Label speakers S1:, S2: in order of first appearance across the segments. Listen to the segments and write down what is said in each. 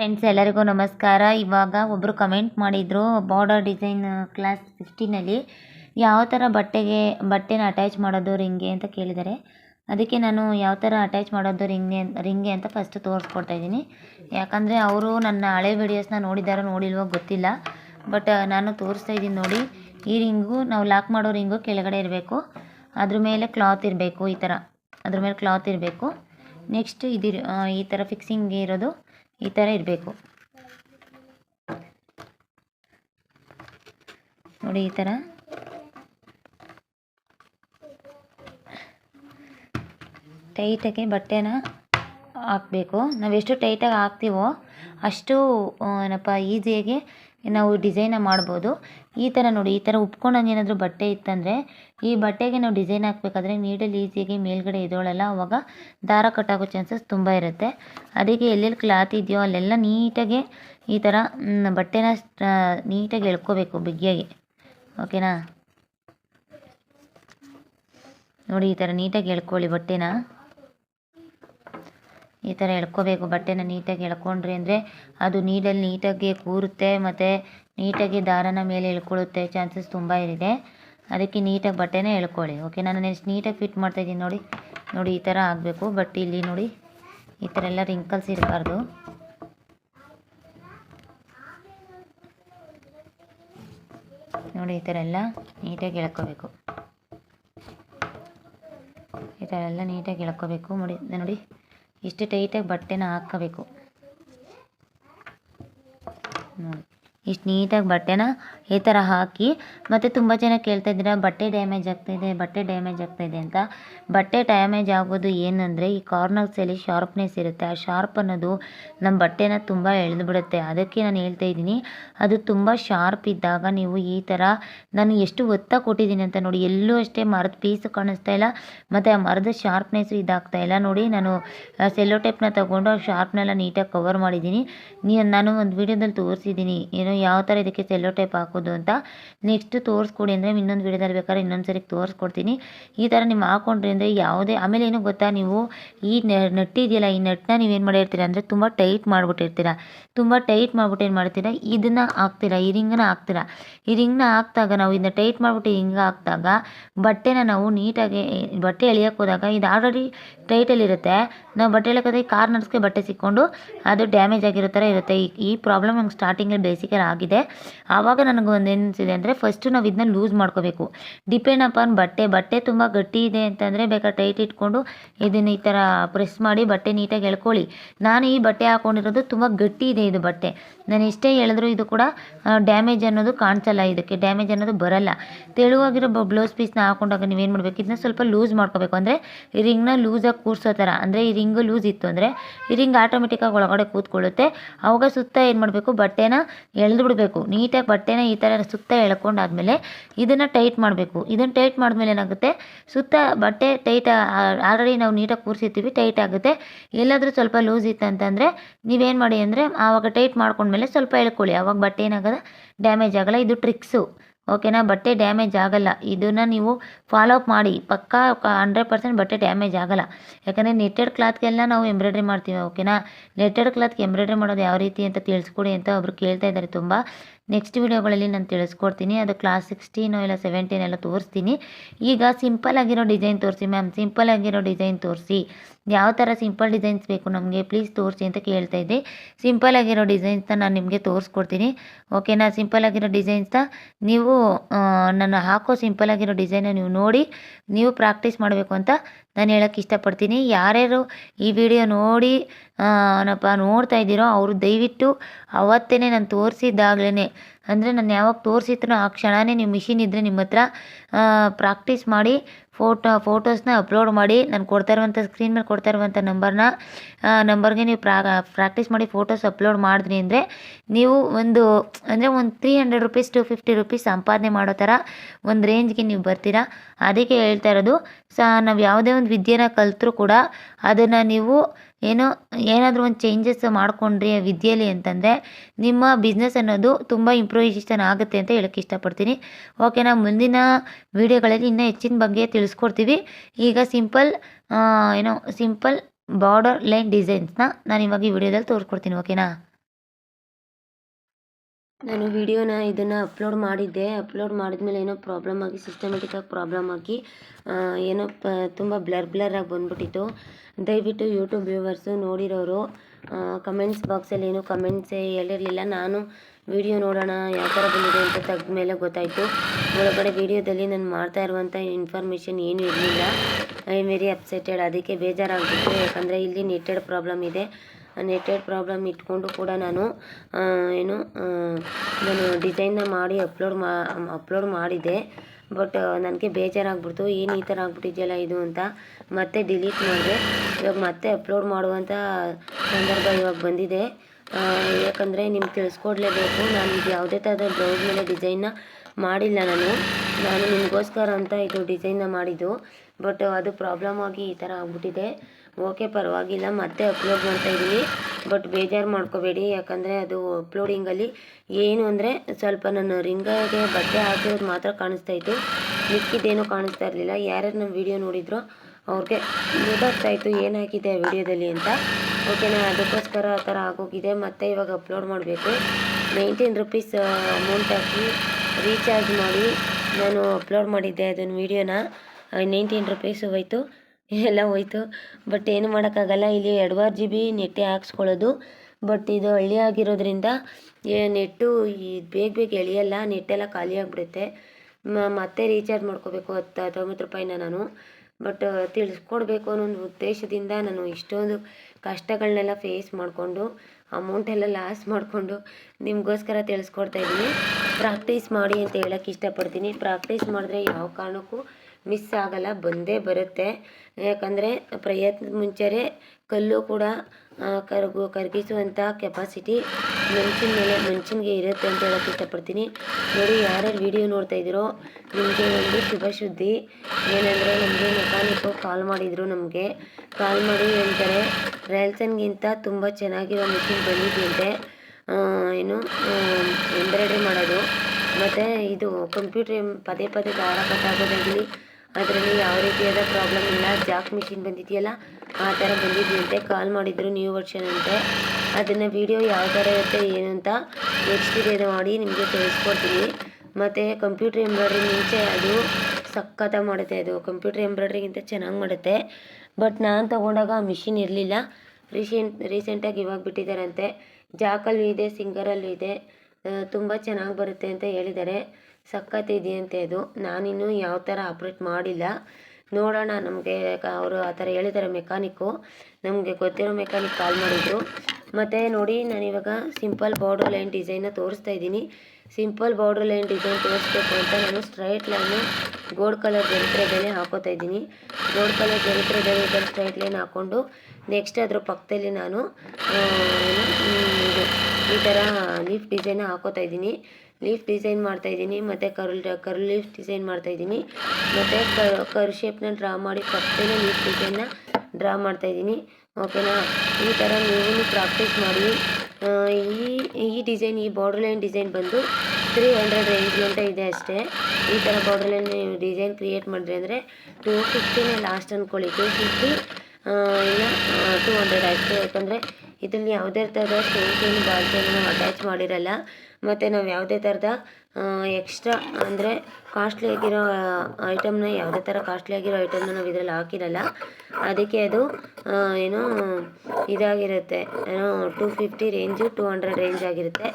S1: Friends ಎಲ್ಲರಿಗೂ ನಮಸ್ಕಾರ. ಇವಾಗ ಒಬ್ಬರು ಕಮೆಂಟ್ ಮಾಡಿದರು ಬಾರ್ಡರ್ ಡಿಸೈನ್ ಕ್ಲಾಸ್ ಫಿಫ್ಟೀನಲ್ಲಿ ಯಾವ ಥರ ಬಟ್ಟೆಗೆ, ಬಟ್ಟೆನ ಅಟ್ಯಾಚ್ ಮಾಡೋದು ರಿಂಗೆ ಅಂತ ಕೇಳಿದ್ದಾರೆ. ಅದಕ್ಕೆ ನಾನು ಯಾವ ಥರ ಅಟ್ಯಾಚ್ ಮಾಡೋದು ರಿಂಗ್ಗೆ ರಿಂಗೆ ಅಂತ ಫಸ್ಟ್ ತೋರಿಸ್ಕೊಡ್ತಾ ಇದ್ದೀನಿ. ಯಾಕಂದರೆ ಅವರು ನನ್ನ ಹಳೆ ವಿಡಿಯೋಸ್ನ ನೋಡಿದಾರೋ ನೋಡಿಲ್ವೋ ಗೊತ್ತಿಲ್ಲ. ಬಟ್ ನಾನು ತೋರಿಸ್ತಾ ಇದ್ದೀನಿ ನೋಡಿ, ಈ ರಿಂಗು ನಾವು ಲಾಕ್ ಮಾಡೋ ರಿಂಗು ಕೆಳಗಡೆ ಇರಬೇಕು. ಅದ್ರ ಮೇಲೆ ಕ್ಲಾತ್ ಇರಬೇಕು ಈ ಥರ ಅದ್ರ ಮೇಲೆ ಕ್ಲಾತ್ ಇರಬೇಕು. ನೆಕ್ಸ್ಟ್ ಇದು ಈ ಥರ ಫಿಕ್ಸಿಂಗ್ ಇರೋದು ಈ ಥರ ಇರಬೇಕು. ನೋಡಿ ಈ ಥರ ಟೈಟಾಗಿ ಬಟ್ಟೆನ ಹಾಕಬೇಕು. ನಾವು ಎಷ್ಟು ಟೈಟಾಗಿ ಹಾಕ್ತೀವೋ ಅಷ್ಟು ಏನಪ್ಪ ಈಸಿಯಾಗಿ ನಾವು ಡಿಸೈನ ಮಾಡ್ಬೋದು. ಈ ಥರ ನೋಡಿ, ಈ ಥರ ಉಪ್ಕೊಂಡಂಗೆ ಏನಾದರೂ ಬಟ್ಟೆ ಇತ್ತಂದರೆ, ಈ ಬಟ್ಟೆಗೆ ನಾವು ಡಿಸೈನ್ ಹಾಕ್ಬೇಕಾದ್ರೆ ನೀಡಲ್ಲಿ ಈಸಿಯಾಗಿ ಮೇಲ್ಗಡೆ ಇದ್ದೋಳಲ್ಲ, ಅವಾಗ ದಾರ ಕಟ್ಟಾಗೋ ಚಾನ್ಸಸ್ ತುಂಬ ಇರುತ್ತೆ. ಅದಕ್ಕೆ ಎಲ್ಲೆಲ್ಲಿ ಕ್ಲಾತ್ ಇದೆಯೋ ಅಲ್ಲೆಲ್ಲ ನೀಟಾಗಿ ಈ ಥರ ಬಟ್ಟೆನ ನೀಟಾಗಿ ಎಳ್ಕೋಬೇಕು ಬಿಗಿಯಾಗಿ. ಓಕೆನಾ ನೋಡಿ ಈ ಥರ ನೀಟಾಗಿ ಎಳ್ಕೊಳ್ಳಿ ಬಟ್ಟೆನ. ಈ ಥರ ಎಳ್ಕೋಬೇಕು. ಬಟ್ಟೆನ ನೀಟಾಗಿ ಎಳ್ಕೊಂಡ್ರಿ ಅಂದರೆ ಅದು ನೀಡಲ್ಲಿ ನೀಟಾಗಿ ಕೂರುತ್ತೆ ಮತ್ತು ನೀಟಾಗಿ ದಾರನ ಮೇಲೆ ಎಳ್ಕೊಳ್ಳುತ್ತೆ. ಚಾನ್ಸಸ್ ತುಂಬ ಇದೆ ಅದಕ್ಕೆ ನೀಟಾಗಿ ಬಟ್ಟೆನ ಎಳ್ಕೊಳ್ಳಿ. ಓಕೆ ನಾನು ನೆಕ್ಸ್ಟ್ ನೀಟಾಗಿ ಫಿಟ್ ಮಾಡ್ತಾಯಿದ್ದೀನಿ ನೋಡಿ. ನೋಡಿ, ಈ ಥರ ಆಗಬೇಕು. ಬಟ್ ಇಲ್ಲಿ ನೋಡಿ, ಈ ಥರ ಎಲ್ಲ ರಿಂಕಲ್ಸ್ ಇರಬಾರ್ದು. ನೋಡಿ, ಈ ಥರ ಎಲ್ಲ ನೀಟಾಗಿ ಎಳ್ಕೋಬೇಕು. ಈ ಥರ ಎಲ್ಲ ನೀಟಾಗಿ ಎಳ್ಕೋಬೇಕು. ನೋಡಿ ನೋಡಿ. ಇಷ್ಟು ಟೈಟಾಗಿ ಬಟ್ಟೆನ ಹಾಕಬೇಕು. ನೋಡಿ. ಇಷ್ಟು ನೀಟಾಗಿ ಬಟ್ಟೆನ ಈ ಥರ ಹಾಕಿ, ಮತ್ತು ತುಂಬ ಜನ ಕೇಳ್ತಾ ಇದ್ದೀರಾ, ಬಟ್ಟೆ ಡ್ಯಾಮೇಜ್ ಆಗ್ತಾಯಿದೆ ಬಟ್ಟೆ ಡ್ಯಾಮೇಜ್ ಆಗ್ತಾಯಿದೆ ಅಂತ. ಬಟ್ಟೆ ಡ್ಯಾಮೇಜ್ ಆಗೋದು ಏನಂದರೆ, ಈ ಕಾರ್ನರ್ಸಲ್ಲಿ ಶಾರ್ಪ್ನೆಸ್ ಇರುತ್ತೆ. ಆ ಶಾರ್ಪ್ ಅನ್ನೋದು ನಮ್ಮ ಬಟ್ಟೆನ ತುಂಬ ಎಳೆದು ಬಿಡುತ್ತೆ. ಅದಕ್ಕೆ ನಾನು ಹೇಳ್ತಾ ಇದ್ದೀನಿ, ಅದು ತುಂಬ ಶಾರ್ಪ್ ಇದ್ದಾಗ ನೀವು ಈ ಥರ ನಾನು ಎಷ್ಟು ಒತ್ತ ಕೊಟ್ಟಿದ್ದೀನಿ ಅಂತ ನೋಡಿ, ಎಲ್ಲೂ ಅಷ್ಟೇ ಮರದ ಪೀಸು ಕಾಣಿಸ್ತಾ ಇಲ್ಲ, ಮತ್ತು ಆ ಮರದ ಶಾರ್ಪ್ನೆಸ್ಸು ಇದಾಗ್ತಾ ಇಲ್ಲ. ನೋಡಿ, ನಾನು ಸೆಲ್ಲೋ ಟೇಪ್ನ ತಗೊಂಡು ಆ ಶಾರ್ಪ್ನೆಲ್ಲ ನೀಟಾಗಿ ಕವರ್ ಮಾಡಿದ್ದೀನಿ. ನಾನು ಒಂದು ವೀಡಿಯೋದಲ್ಲಿ ತೋರಿಸಿದ್ದೀನಿ, ಏನೋ ಯಾವ ಥರ ಇದಕ್ಕೆ ಸೆಲ್ಲೋ ಟೈಪ್ ಹಾಕೋದು ಅಂತ ನೆಕ್ಸ್ಟ್ ತೋರಿಸ್ಕೊಡಿ ಅಂದರೆ ಇನ್ನೊಂದು ವಿಡಿಯೋದಲ್ಲಿ ಬೇಕಾದ್ರೆ ಇನ್ನೊಂದು ಸರಿ ತೋರಿಸ್ಕೊಡ್ತೀನಿ. ಈ ಥರ ನೀವು ಹಾಕೊಂಡ್ರಿ ಅಂದರೆ ಯಾವುದೇ ಆಮೇಲೆ ಏನು ಗೊತ್ತಾ ನೀವು ಈ ನಟ್ಟಿದೆಯಲ್ಲ ಈ ನಟ್ಟನ್ನ ನೀವೇನು ಮಾಡಿರ್ತೀರ ಅಂದರೆ ತುಂಬ ಟೈಟ್ ಮಾಡಿಬಿಟ್ಟಿರ್ತೀರ. ತುಂಬ ಟೈಟ್ ಮಾಡಿಬಿಟ್ಟು ಏನು ಮಾಡ್ತೀರಾ? ಇದನ್ನು ಹಾಕ್ತೀರಾ? ಈ ರಿಂಗನ್ನ ಹಾಕ್ತೀರಾ? ಈ ರಿಂಗ್ನ ಹಾಕ್ದಾಗ ನಾವು ಇದನ್ನ ಟೈಟ್ ಮಾಡಿಬಿಟ್ಟು ಹಿಂಗೆ ಹಾಕ್ದಾಗ ಬಟ್ಟೆನ ನಾವು ನೀಟಾಗಿ ಬಟ್ಟೆ ಎಳಿಯೋಕೆ ಹೋದಾಗ ಇದು ಆಲ್ರೆಡಿ ಟೈಟಲ್ಲಿರುತ್ತೆ ನಾವು ಬಟ್ಟೆ ಎಳೆಯೋಕೆ ಕಾರ್ನರ್ಸ್ಗೆ ಬಟ್ಟೆ ಸಿಕ್ಕೊಂಡು ಅದು ಡ್ಯಾಮೇಜ್ ಆಗಿರೋ ಥರ ಇರುತ್ತೆ. ಈ ಪ್ರಾಬ್ಲಮ್ ನಮ್ಗೆ ಸ್ಟಾರ್ಟಿಂಗಲ್ಲಿ ಆಗಿದೆ. ಆವಾಗ ನನಗೆ ಒಂದು ಏನಿಸಿದೆ ಅಂದರೆ ಫಸ್ಟು ನಾವು ಇದನ್ನ ಲೂಸ್ ಮಾಡ್ಕೋಬೇಕು. ಡಿಪೆಂಡ್ ಅಪಾನ್ ಬಟ್ಟೆ ಬಟ್ಟೆ ತುಂಬ ಗಟ್ಟಿ ಇದೆ ಅಂತಂದರೆ ಬೇಕಾದ್ರೆ ಟೈಟ್ ಇಟ್ಕೊಂಡು ಇದನ್ನು ಈ ಥರ ಪ್ರೆಸ್ ಮಾಡಿ ಬಟ್ಟೆ ನೀಟಾಗಿ ಎಳ್ಕೊಳ್ಳಿ. ನಾನು ಈ ಬಟ್ಟೆ ಹಾಕ್ಕೊಂಡಿರೋದು ತುಂಬ ಗಟ್ಟಿ ಇದೆ ಇದು ಬಟ್ಟೆ. ನಾನು ಎಷ್ಟೇ ಹೇಳಿದ್ರು ಇದು ಕೂಡ ಡ್ಯಾಮೇಜ್ ಅನ್ನೋದು ಕಾಣಿಸಲ್ಲ, ಇದಕ್ಕೆ ಡ್ಯಾಮೇಜ್ ಅನ್ನೋದು ಬರಲ್ಲ. ತೆಳುವಾಗಿರೋ ಬ್ಲೌಸ್ ಪೀಸ್ನ ಹಾಕೊಂಡಾಗ ನೀವೇನು ಮಾಡಬೇಕು? ಇದನ್ನ ಸ್ವಲ್ಪ ಲೂಸ್ ಮಾಡ್ಕೋಬೇಕು. ಅಂದರೆ ಈ ರಿಂಗ್ನ ಲೂಸಾಗಿ ಕೂರಿಸೋ ಥರ. ಅಂದರೆ ಈ ರಿಂಗು ಲೂಸ್ ಇತ್ತು ಅಂದರೆ ಈ ರಿಂಗ್ ಆಟೋಮೆಟಿಕ್ಕಾಗಿ ಒಳಗಡೆ ಕೂತ್ಕೊಳ್ಳುತ್ತೆ. ಅವಾಗ ಸುತ್ತ ಏನು ಮಾಡಬೇಕು? ಬಟ್ಟೆನ ಎಳೆದು ಬಿಡಬೇಕು. ನೀಟಾಗಿ ಬಟ್ಟೆನ ಈ ಥರ ಸುತ್ತ ಎಳ್ಕೊಂಡಾದ್ಮೇಲೆ ಇದನ್ನು ಟೈಟ್ ಮಾಡಬೇಕು. ಇದನ್ನು ಟೈಟ್ ಮಾಡಿದ್ಮೇಲೆ ಏನಾಗುತ್ತೆ? ಸುತ್ತ ಬಟ್ಟೆ ಟೈಟ್ ಆಲ್ರೆಡಿ ನಾವು ನೀಟಾಗಿ ಕೂರಿಸಿರ್ತೀವಿ ಟೈಟ್ ಆಗುತ್ತೆ. ಎಲ್ಲಾದರೂ ಸ್ವಲ್ಪ ಲೂಸ್ ಇತ್ತು ಅಂತಂದರೆ ನೀವೇನು ಮಾಡಿ ಅಂದರೆ, ಆವಾಗ ಟೈಟ್ ಮಾಡ್ಕೊಂಡ್ಮೇಲೆ ಸ್ವಲ್ಪ ಎಳ್ಕೊಳ್ಳಿ. ಅವಾಗ ಬಟ್ಟೆ ಏನಾಗಲ್ಲ ಡ್ಯಾಮೇಜ್ ಆಗಲ್ಲ. ಇದು ಟ್ರಿಕ್ಸು ಓಕೆನಾ ಬಟ್ಟೆ ಡ್ಯಾಮೇಜ್ ಆಗಲ್ಲ. ಇದನ್ನು ನೀವು ಫಾಲೋ ಅಪ್ ಮಾಡಿ. ಪಕ್ಕಾ ಹಂಡ್ರೆಡ್ ಪರ್ಸೆಂಟ್ ಬಟ್ಟೆ ಡ್ಯಾಮೇಜ್ ಆಗಲ್ಲ. ಯಾಕಂದರೆ ನೆಟ್ಟೆಡ್ ಕ್ಲಾತ್ಗೆಲ್ಲ ನಾವು ಎಂಬ್ರಾಯ್ಡ್ರಿ ಮಾಡ್ತೀವಿ. ಓಕೆನಾ ನೆಟ್ಟೆಡ್ ಕ್ಲಾತ್ಗೆ ಎಂಬ್ರಾಯ್ಡ್ರಿ ಮಾಡೋದು ಯಾವ ರೀತಿ ಅಂತ ತಿಳಿಸ್ಕೊಡಿ ಅಂತ ಒಬ್ರು ಕೇಳ್ತಾ ಇದ್ದಾರೆ ತುಂಬ. ನೆಕ್ಸ್ಟ್ ವೀಡಿಯೋಗಳಲ್ಲಿ ನಾನು ತಿಳಿಸ್ಕೊಡ್ತೀನಿ. ಅದು ಕ್ಲಾಸ್ ಸಿಕ್ಸ್ಟೀನು ಇಲ್ಲ ಸೆವೆಂಟೀನ್ ಎಲ್ಲ ತೋರಿಸ್ತೀನಿ. ಈಗ ಸಿಂಪಲ್ ಆಗಿರೋ ಡಿಸೈನ್ ತೋರಿಸಿ ಮ್ಯಾಮ್ ಸಿಂಪಲ್ ಆಗಿರೋ ಡಿಸೈನ್ ತೋರಿಸಿ. ಯಾವ ಥರ ಸಿಂಪಲ್ ಡಿಸೈನ್ಸ್ ಬೇಕು ನಮಗೆ? ಪ್ಲೀಸ್ ತೋರಿಸಿ ಅಂತ ಕೇಳ್ತಾ ಇದ್ದೆ. ಸಿಂಪಲ್ ಆಗಿರೋ ಡಿಸೈನ್ಸ್ನ ನಾನು ನಿಮಗೆ ತೋರಿಸ್ಕೊಡ್ತೀನಿ. ಓಕೆನಾ ಸಿಂಪಲ್ ಆಗಿರೋ ಡಿಸೈನ್ಸ್ನ ನೀವು ನಾನು ಹಾಕೋ ಸಿಂಪಲ್ ಆಗಿರೋ ಡಿಸೈನ ನೀವು ನೋಡಿ, ನೀವು ಪ್ರಾಕ್ಟೀಸ್ ಮಾಡಬೇಕು ಅಂತ ನಾನು ಹೇಳೋಕ್ಕೆ ಇಷ್ಟಪಡ್ತೀನಿ. ಯಾರ್ಯಾರು ಈ ವಿಡಿಯೋ ನೋಡಿ ಏನಪ್ಪ ನೋಡ್ತಾ ಇದ್ದೀರೋ, ಅವರು ದಯವಿಟ್ಟು ಅವತ್ತೇ ನಾನು ತೋರಿಸಿದ್ದಾಗ್ಲೇ ಅಂದರೆ ನಾನು ಯಾವಾಗ ತೋರಿಸಿದ್ರು ಆ ಕ್ಷಣವೇ ನೀವು ಮಿಷಿನ್ ಇದ್ದರೆ ನಿಮ್ಮ ಹತ್ರ ಪ್ರಾಕ್ಟೀಸ್ ಮಾಡಿ ಫೋಟೋ ಫೋಟೋಸ್ನ ಅಪ್ಲೋಡ್ ಮಾಡಿ, ನಾನು ಕೊಡ್ತಾ ಇರುವಂಥ ಸ್ಕ್ರೀನ್ ಮೇಲೆ ಕೊಡ್ತಾ ಇರುವಂಥ ನಂಬರ್ನ ನಂಬರ್ಗೆ ನೀವು ಪ್ರಾಕ್ಟೀಸ್ ಮಾಡಿ ಫೋಟೋಸ್ ಅಪ್ಲೋಡ್ ಮಾಡಿದ್ರಿ ಅಂದರೆ ನೀವು ಒಂದು, ಅಂದರೆ ಒಂದು three hundred rupees to fifty rupees ಸಂಪಾದನೆ ಮಾಡೋ ಥರ ಒಂದು ರೇಂಜ್ಗೆ ನೀವು ಬರ್ತೀರಾ? ಅದಕ್ಕೆ ಹೇಳ್ತಾ ಇರೋದು ಸಹ ನಾವು ಯಾವುದೇ ಒಂದು ವಿದ್ಯೆನ ಕಲಿತರೂ ಕೂಡ ಅದನ್ನು ನೀವು ಏನೋ, ಏನಾದರೂ ಒಂದು ಚೇಂಜಸ್ ಮಾಡಿಕೊಂಡ್ರಿ ವಿದ್ಯೆಯಲ್ಲಿ ಅಂತಂದರೆ ನಿಮ್ಮ ಬಿಸ್ನೆಸ್ ಅನ್ನೋದು ತುಂಬ ಇಂಪ್ರೂವೈಸೇಷನ್ ಆಗುತ್ತೆ ಅಂತ ಹೇಳೋಕ್ಕೆ ಇಷ್ಟಪಡ್ತೀನಿ. ಓಕೆನಾ ಮುಂದಿನ ವೀಡಿಯೋಗಳಲ್ಲಿ ಇನ್ನೂ ಹೆಚ್ಚಿನ ಬಗ್ಗೆ ತಿಳಿಸ್ಕೊಡ್ತೀವಿ. ಈಗ ಸಿಂಪಲ್ ಏನೋ ಸಿಂಪಲ್ ಬಾರ್ಡರ್ ಲೈನ್ ಡಿಸೈನ್ಸ್ನ ನಾನು ಇವಾಗ ಈ ವಿಡಿಯೋದಲ್ಲಿ ತೋರಿಸ್ಕೊಡ್ತೀನಿ ಓಕೆನಾ
S2: ನಾನು ವಿಡಿಯೋನ ಇದನ್ನು ಅಪ್ಲೋಡ್ ಮಾಡಿದ್ದೆ. ಅಪ್ಲೋಡ್ ಮಾಡಿದ್ಮೇಲೆ ಏನೋ ಪ್ರಾಬ್ಲಮ್ ಆಗಿ ಸಿಸ್ಟಮೆಟಿಕ್ಕಾಗಿ ಪ್ರಾಬ್ಲಮ್ ಆಗಿ ಏನೋ ಪ, ತುಂಬ ಬ್ಲರ್ ಆಗಿ ಬಂದ್ಬಿಟ್ಟಿತ್ತು. ದಯವಿಟ್ಟು ಯೂಟ್ಯೂಬ್ ವ್ಯೂವರ್ಸು ನೋಡಿರೋರು ಕಮೆಂಟ್ಸ್ ಬಾಕ್ಸಲ್ಲಿ ಏನೂ ಕಮೆಂಟ್ಸೇ ಹೇಳಿರಲಿಲ್ಲ. ನಾನು ವಿಡಿಯೋ ನೋಡೋಣ, ಯಾವ ಥರ ಬಂದಿದೆ ಅಂತ ತೆಗ್ದ ಮೇಲೆ ಗೊತ್ತಾಯಿತು. ಒಳಗಡೆ ವಿಡಿಯೋದಲ್ಲಿ ನಾನು ಮಾಡ್ತಾ ಇರುವಂಥ ಇನ್ಫಾರ್ಮೇಷನ್ ಏನೂ ಇರಲಿಲ್ಲ. ಐ ವೆರಿ ಅಪ್ಸೆಟೆಡ್ ಅದಕ್ಕೆ ಬೇಜಾರಾಗಿತ್ತು ಯಾಕಂದರೆ ಇಲ್ಲಿ ನೆಟ್ಟೆಡ್ ಪ್ರಾಬ್ಲಮ್ ಇದೆ. ನೆಟ್ಟೆಡ್ ಪ್ರಾಬ್ಲಮ್ ಇಟ್ಕೊಂಡು ಕೂಡ ನಾನು ಏನು ನಾನು ಡಿಸೈನ್ನ ಮಾಡಿ ಅಪ್ಲೋಡ್ ಮಾ ಅಪ್ಲೋಡ್ ಮಾಡಿದ್ದೆ ಬಟ್ ನನಗೆ ಬೇಜಾರಾಗ್ಬಿಡ್ತು. ಏನು ಈ ಥರ ಆಗ್ಬಿಟ್ಟಿದೆಯಲ್ಲ ಇದು ಅಂತ ಮತ್ತೆ ಡಿಲೀಟ್ ಮಾಡಿದೆ. ಇವಾಗ ಮತ್ತೆ ಅಪ್ಲೋಡ್ ಮಾಡುವಂಥ ಸಂದರ್ಭ ಇವಾಗ ಬಂದಿದೆ. ಯಾಕಂದರೆ ನಿಮ್ಗೆ ತಿಳಿಸ್ಕೊಡ್ಲೇಬೇಕು. ನಾನು ಇದು ಯಾವುದೇ ಥರದ ಬ್ಲೌಸ್ ಮೇಲೆ ಡಿಸೈನ್ನ ಮಾಡಿಲ್ಲ ನಾನು. ನಾನು ನಿಮಗೋಸ್ಕರ ಅಂತ ಇದು ಡಿಸೈನ್ನ ಮಾಡಿದ್ದು. ಬಟ್ ಅದು ಪ್ರಾಬ್ಲಮ್ ಆಗಿ ಈ ಥರ ಆಗ್ಬಿಟ್ಟಿದೆ. ಓಕೆ, ಪರವಾಗಿಲ್ಲ. ಮತ್ತೆ ಅಪ್ಲೋಡ್ ಮಾಡ್ತಾ ಇದ್ದೀನಿ ಬಟ್ ಬೇಜಾರು ಮಾಡ್ಕೋಬೇಡಿ. ಯಾಕಂದರೆ ಅದು ಅಪ್ಲೋಡಿಂಗಲ್ಲಿ ಏನು ಅಂದರೆ ಸ್ವಲ್ಪ ನಾನು ರಿಂಗಾಗೆ ಬಟ್ಟೆ ಹಾಕಿರೋದು ಮಾತ್ರ ಕಾಣಿಸ್ತಾ ಇತ್ತು. ಮಿಕ್ಕಿದ್ದೇನೂ ಕಾಣಿಸ್ತಾ ಇರಲಿಲ್ಲ. ಯಾರ್ಯಾರು ನಮ್ಮ ವಿಡಿಯೋ ನೋಡಿದ್ರೋ ಅವ್ರಿಗೆ ಗೊತ್ತಾಗ್ತಾ ಇತ್ತು ಏನಾಗಿದೆ ವಿಡಿಯೋದಲ್ಲಿ ಅಂತ. ಓಕೆನಾ ಅದಕ್ಕೋಸ್ಕರ ಆ ಥರ ಆಗೋಗಿದೆ. ಮತ್ತೆ ಇವಾಗ ಅಪ್ಲೋಡ್ ಮಾಡಬೇಕು. ನೈನ್ಟೀನ್ ರುಪೀಸ್ ಅಮೌಂಟ್ ಹಾಕಿ ರೀಚಾರ್ಜ್ ಮಾಡಿ ನಾನು ಅಪ್ಲೋಡ್ ಮಾಡಿದ್ದೆ ಅದನ್ನು ವೀಡಿಯೋನ ನೈನ್ಟೀನ್ ರುಪೀಸು ಹೋಯ್ತು. ಎಲ್ಲ ಹೋಯ್ತು. ಬಟ್ ಏನು ಮಾಡೋಕ್ಕಾಗಲ್ಲ, ಇಲ್ಲಿ ಎರಡುವರೆ ಜಿ ಬಿ ನೆಟ್ಟೇ ಹಾಕ್ಸ್ಕೊಳ್ಳೋದು. ಬಟ್ ಇದು ಹಳ್ಳಿ ಆಗಿರೋದ್ರಿಂದ, ಏ, ನೆಟ್ಟು ಈ ಬೇಗ ಬೇಗ ಎಳೆಯಲ್ಲ, ನೆಟ್ಟೆಲ್ಲ ಖಾಲಿ ಆಗಿಬಿಡುತ್ತೆ. ಮತ್ತೆ ರೀಚಾರ್ಜ್ ಮಾಡ್ಕೋಬೇಕು ಹತ್ತು ಹತ್ತೊಂಬತ್ತು ರೂಪಾಯಿನ ನಾನು. ಬಟ್ ತಿಳಿಸ್ಕೊಡ್ಬೇಕು ಅನ್ನೋ ಒಂದು ಉದ್ದೇಶದಿಂದ ನಾನು ಇಷ್ಟೊಂದು ಕಷ್ಟಗಳನ್ನೆಲ್ಲ ಫೇಸ್ ಮಾಡಿಕೊಂಡು ಅಮೌಂಟೆಲ್ಲ ಲಾಸ್ ಮಾಡಿಕೊಂಡು ನಿಮಗೋಸ್ಕರ ತಿಳಿಸ್ಕೊಡ್ತಾ ಇದ್ದೀನಿ ಪ್ರಾಕ್ಟೀಸ್ ಮಾಡಿ ಅಂತ ಹೇಳೋಕ್ಕೆ ಇಷ್ಟಪಡ್ತೀನಿ. ಪ್ರಾಕ್ಟೀಸ್ ಮಾಡಿದ್ರೆ ಯಾವ ಕಾರಣಕ್ಕೂ ಮಿಸ್ ಆಗಲ್ಲ, ಬಂದೇ ಬರುತ್ತೆ. ಯಾಕಂದರೆ ಪ್ರಯತ್ನದ ಮುಂಚೆನೇ ಕಲ್ಲು ಕೂಡ ಕರಗು ಕರಗಿಸುವಂಥ ಕೆಪಾಸಿಟಿ ಮನುಷ್ಯನ ಮೇಲೆ, ಮನುಷ್ಯನಿಗೆ ಇರುತ್ತೆ ಅಂತ ಹೇಳೋಕ್ಕೆ ಇಷ್ಟಪಡ್ತೀನಿ. ನೋಡಿ, ಯಾರ್ಯಾರು ವಿಡಿಯೋ ನೋಡ್ತಾ ಇದ್ದೀರೋ, ನಿಮಗೆ ಒಂದು ಶುಭ ಸುದ್ದಿ ಏನಂದರೆ, ನಮಗೆ ಮೆಕ್ಯಾನಿಕ್ಕು ಕಾಲ್ ಮಾಡಿದರು ನಮಗೆ. ಕಾಲ್ ಮಾಡಿ ಹೇಳ್ತಾರೆ ರೈಲ್ಸನ್ಗಿಂತ ತುಂಬ ಚೆನ್ನಾಗಿರೋ ಮಿಷಿನ್ ಬಂದಿದೆಯಂತೆ ಏನು ಎಂಬ್ರಾಯ್ಡ್ರಿ ಮಾಡೋದು. ಮತ್ತು ಇದು ಕಂಪ್ಯೂಟ್ರ್ ಪದೇ ಪದೇ ದಾರ ಕಟ್ಟಾಗೋದಾಗಲಿ ಅದರಲ್ಲಿ ಯಾವ ರೀತಿಯಾದ ಪ್ರಾಬ್ಲಮ್ ಇಲ್ಲ. ಜಾಕ್ ಮಿಷಿನ್ ಬಂದಿದೆಯಲ್ಲ, ಆ ಥರ ಬಂದಿದೆಯಂತೆ. ಕಾಲ್ ಮಾಡಿದ್ರು ನ್ಯೂ ವರ್ಷನ್ ಅಂತೆ. ಅದನ್ನು ವಿಡಿಯೋ ಯಾವ ಥರ ಇರುತ್ತೆ, ಏನು ಅಂತ ನೆಕ್ಸ್ಟ್ ಮಾಡಿ ನಿಮಗೆ ತಿಳಿಸ್ಕೊಡ್ತೀನಿ. ಮತ್ತು ಕಂಪ್ಯೂಟ್ರ್ ಎಂಬ್ರಾಯ್ಡ್ರಿ ಮುಂಚೆ ಅದು ಸಖತ್ತ ಮಾಡುತ್ತೆ ಅದು. ಕಂಪ್ಯೂಟ್ರ್ ಎಂಬ್ರಾಯ್ಡ್ರಿಗಿಂತ ಚೆನ್ನಾಗಿ ಮಾಡುತ್ತೆ. ಬಟ್ ನಾನು ತೊಗೊಂಡಾಗ ಆ ಮಿಷಿನ್ ಇರಲಿಲ್ಲ. ರೀಸೆಂಟ್ ರೀಸೆಂಟಾಗಿ ಇವಾಗ ಬಿಟ್ಟಿದ್ದಾರಂತೆ ಜಾಕಲ್ಲೂ ಇದೆ ಸಿಂಗರಲ್ಲೂ ಇದೆ. ತುಂಬ ಚೆನ್ನಾಗಿ ಬರುತ್ತೆ ಅಂತ ಹೇಳಿದ್ದಾರೆ ಸಖತ್ ಇದೆಯಂತೆ ಅದು. ನಾನಿನ್ನೂ ಯಾವ ಥರ ಆಪ್ರೇಟ್ ಮಾಡಿಲ್ಲ. ನೋಡೋಣ ನಮಗೆ, ಅವರು ಆ ಥರ ಹೇಳಿದ್ದಾರೆ ಮೆಕ್ಯಾನಿಕ್ಕು ನಮಗೆ ಗೊತ್ತಿರೋ ಮೆಕ್ಯಾನಿಕ್ ಕಾಲ್ ಮಾಡಿದ್ರು. ಮತ್ತು ನೋಡಿ, ನಾನಿವಾಗ ಸಿಂಪಲ್ ಬಾರ್ಡರ್ ಲೈನ್ ಡಿಸೈನ್ನ ತೋರಿಸ್ತಾ ಇದ್ದೀನಿ. ಸಿಂಪಲ್ ಬಾರ್ಡರ್ ಲೈನ್ ಡಿಸೈನ್ ತೋರಿಸ್ಬೇಕು ಅಂತ ನಾನು ಸ್ಟ್ರೈಟ್ ಲೈನು ಗೋಲ್ಡ್ ಕಲರ್ ಜರಿತ್ರೆದಲ್ಲೇ ಹಾಕೋತಾ ಇದ್ದೀನಿ. ಗೋಲ್ಡ್ ಕಲರ್ ಜರಿತ್ರೆ ಜರಿತ್ರೆದಲ್ಲಿ ಸ್ಟ್ರೈಟ್ ಲೈನ್ ಹಾಕ್ಕೊಂಡು ನೆಕ್ಸ್ಟ್ ಅದ್ರ ಪಕ್ಕದಲ್ಲಿ ನಾನು ಈ ಥರ ಲೀಫ್ ಡಿಸೈನ್ ಹಾಕೋತಾ ಇದ್ದೀನಿ. ಲೀಫ್ ಡಿಸೈನ್ ಮಾಡ್ತಾ ಇದ್ದೀನಿ, ಮತ್ತು ಕರ್ಲ್ ಕರ್ಲ್ ಲೀಫ್ ಡಿಸೈನ್ ಮಾಡ್ತಾ ಇದ್ದೀನಿ, ಮತ್ತು ಕರ್ ಶೇಪ್ನ ಡ್ರಾ ಮಾಡಿ ಪಕ್ಕದಲ್ಲೇ ಲೀಫ್ ಡಿಸೈನ್ನ ಡ್ರಾ ಮಾಡ್ತಾ ಇದ್ದೀನಿ. ಓಕೆನಾ ಈ ಥರ ನೀವು ಪ್ರಾಕ್ಟೀಸ್ ಮಾಡಿ. ಈ ಈ ಡಿಸೈನ್ ಈ ಬಾರ್ಡರ್ ಲೈನ್ ಡಿಸೈನ್ ಬಂದು ತ್ರೀ ಹಂಡ್ರೆಡ್ ರೇಂಜ್ ಅಂತ ಇದೆ ಅಷ್ಟೇ. ಈ ಥರ ಬಾರ್ಡರ್ ಲೈನ್ ಡಿಸೈನ್ ಕ್ರಿಯೇಟ್ ಮಾಡಿದ್ರಿ ಅಂದರೆ ಟೂ ಫಿಫ್ಟಿನೇ ಲಾಸ್ಟ್ ಅಂದ್ಕೊಳ್ಳಿ ಟೂ ಫಿಫ್ಟಿ ಇಲ್ಲ ಟೂ ಹಂಡ್ರೆಡ್ ಅಷ್ಟೇ ಯಾಕಂದರೆ ಇದರಲ್ಲಿ ಯಾವುದೇ ಥರದ ಸ್ಟೋನ್ ಚೈನ್ ಬಾಲ್ ಚೈನ್ ನಾವು ಅಟ್ಯಾಚ್ ಮಾಡಿರಲ್ಲ, ಮತ್ತು ನಾವು ಯಾವುದೇ ಥರದ ಎಕ್ಸ್ಟ್ರಾ ಅಂದರೆ ಕಾಸ್ಟ್ಲಿ ಆಗಿರೋ ಐಟಮ್ನ ಯಾವುದೇ ಥರ ಕಾಸ್ಟ್ಲಿ ಆಗಿರೋ ಐಟಮ್ನ ನಾವು ಇದರಲ್ಲಿ ಹಾಕಿರಲ್ಲ. ಅದಕ್ಕೆ ಅದು ಏನು ಇದಾಗಿರುತ್ತೆ. ಏನೋ two fifty range two hundred range ಆಗಿರುತ್ತೆ.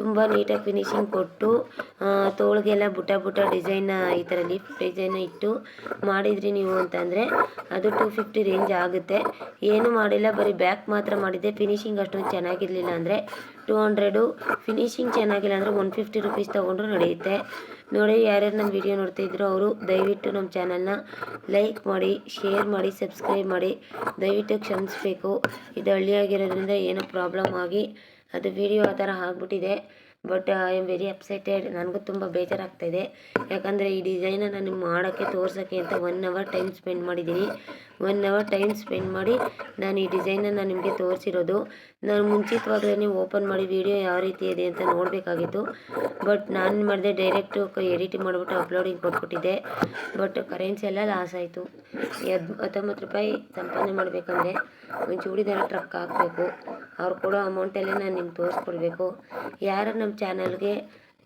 S2: ತುಂಬ ನೀಟಾಗಿ ಫಿನಿಶಿಂಗ್ ಕೊಟ್ಟು ತೋಳಿಗೆಲ್ಲ ಬುಟ್ಟ ಬುಟ್ಟ ಡಿಸೈನ್ ಈ ಥರ ಲೀಫ್ ಡಿಸೈನ್ ಇಟ್ಟು ಮಾಡಿದ್ರಿ ನೀವು ಅಂತಂದರೆ ಅದು ಟೂ ಫಿಫ್ಟಿ ರೇಂಜ್ ಆಗುತ್ತೆ. ಏನು ಮಾಡಿಲ್ಲ, ಬರೀ ಬ್ಯಾಕ್ ಮಾತ್ರ ಮಾಡಿದ್ದೆ. ಫಿನಿಶಿಂಗ್ ಅಷ್ಟೊಂದು ಚೆನ್ನಾಗಿರಲಿಲ್ಲ ಅಂದರೆ ಟೂ ಹಂಡ್ರೆಡು ಫಿನಿಶಿಂಗ್ ಚೆನ್ನಾಗಿಲ್ಲ ಅಂದರೆ ಒನ್ ಫಿಫ್ಟಿ ರುಪೀಸ್ ತೊಗೊಂಡ್ರು ನಡೆಯುತ್ತೆ. ನೋಡಿ ಯಾರ್ಯಾರು ನಮ್ಮ ವಿಡಿಯೋ ನೋಡ್ತಾ ಇದ್ರು ಅವರು, ದಯವಿಟ್ಟು ನಮ್ಮ ಚಾನಲ್ನ ಲೈಕ್ ಮಾಡಿ ಶೇರ್ ಮಾಡಿ ಸಬ್ಸ್ಕ್ರೈಬ್ ಮಾಡಿ. ದಯವಿಟ್ಟು ಕ್ಷಮಿಸ್ಬೇಕು. ಇದು ಹಳ್ಳಿಯಾಗಿರೋದ್ರಿಂದ ಏನೋ ಪ್ರಾಬ್ಲಮ್ ಆಗಿ ಅದು ವಿಡಿಯೋ ಆ ಥರ ಆಗಿಬಿಟ್ಟಿದೆ. But I am very upsetted ನನಗೂ ತುಂಬ ಬೇಜಾರಾಗ್ತಾಯಿದೆ ಯಾಕಂದರೆ ಈ ಡಿಸೈನನ್ನು ನಾನು ಮಾಡೋಕ್ಕೆ ತೋರ್ಸೋಕ್ಕೆ ಅಂತ ಒನ್ ಅವರ್ ಟೈಮ್ ಸ್ಪೆಂಡ್ ಮಾಡಿದ್ದೀನಿ ಒನ್ ಅವರ್ ಟೈಮ್ ಸ್ಪೆಂಡ್ ಮಾಡಿ ನಾನು ಈ ಡಿಸೈನನ್ನು ನಿಮಗೆ ತೋರಿಸಿರೋದು. ನಾನು ಮುಂಚಿತವಾಗಲೇ ಓಪನ್ ಮಾಡಿ ವಿಡಿಯೋ ಯಾವ ರೀತಿ ಇದೆ ಅಂತ ನೋಡಬೇಕಾಗಿತ್ತು. ಬಟ್ ನಾನು ಮಾಡಿದೆ ಡೈರೆಕ್ಟು ಎಡಿಟ್ ಮಾಡಿಬಿಟ್ಟು ಅಪ್ಲೋಡಿಂಗ್ ಕೊಟ್ಬಿಟ್ಟಿದ್ದೆ. ಬಟ್ ಕರೆನ್ಸಿ ಎಲ್ಲ ಲಾಸ್ ಆಯಿತು. ಹತ್ತೊಂಬತ್ತು ರೂಪಾಯಿ ಸಂಪಾದನೆ ಮಾಡಬೇಕಂದ್ರೆ ಒಂದು ಚೂಡಿದಾರ ಟ್ರಕ್ ಹಾಕಬೇಕು. ಅವ್ರು ಕೊಡೋ ಅಮೌಂಟಲ್ಲೇ ನಾನು ನಿಮ್ಗೆ ತೋರಿಸ್ಕೊಡ್ಬೇಕು. ಯಾರು ನಮ್ಮ ಚಾನಲ್ಗೆ